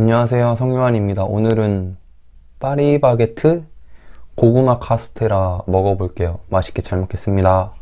안녕하세요. 성유한입니다. 오늘은 파리바게트 고구마 카스테라 먹어볼게요. 맛있게 잘 먹겠습니다.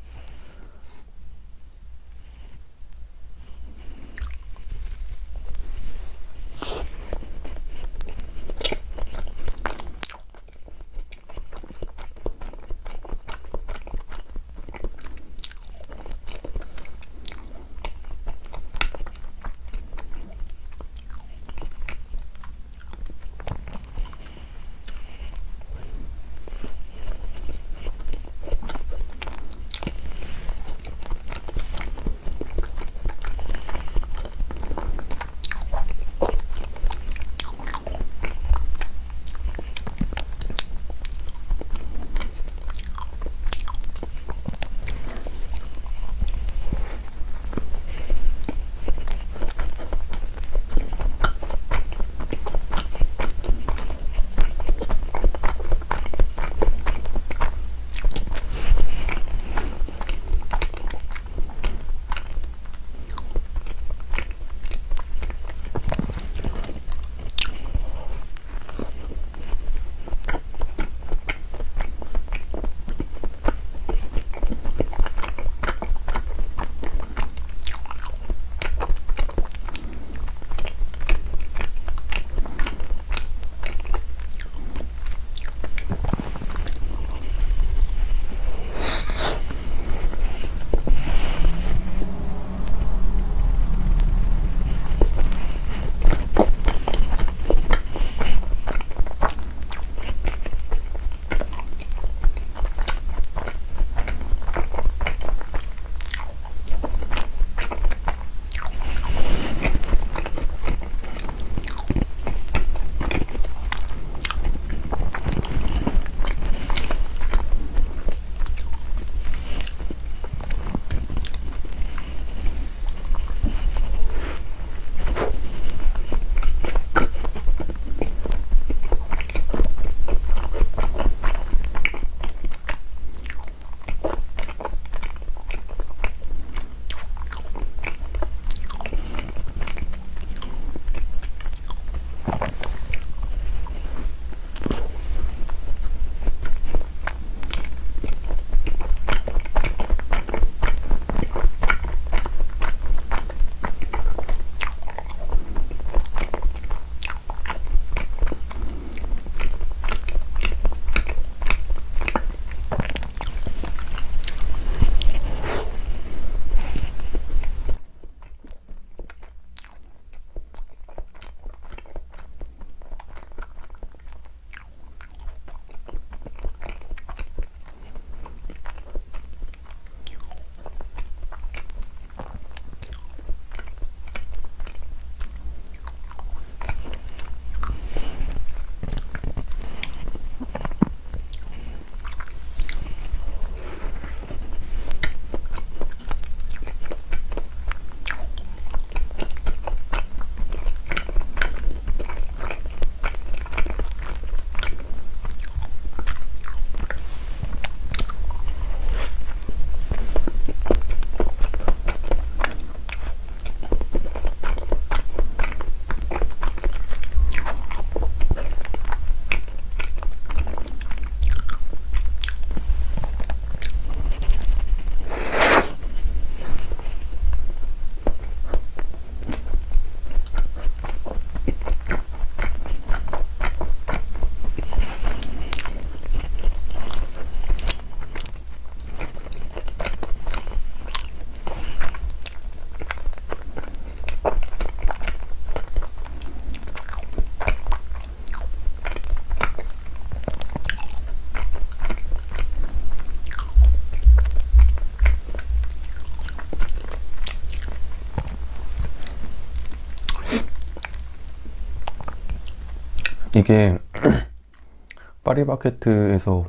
이게 파리바게트에서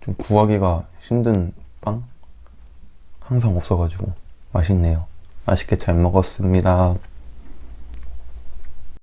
좀 구하기가 힘든 빵? 항상 없어가지고 맛있네요. 맛있게 잘 먹었습니다.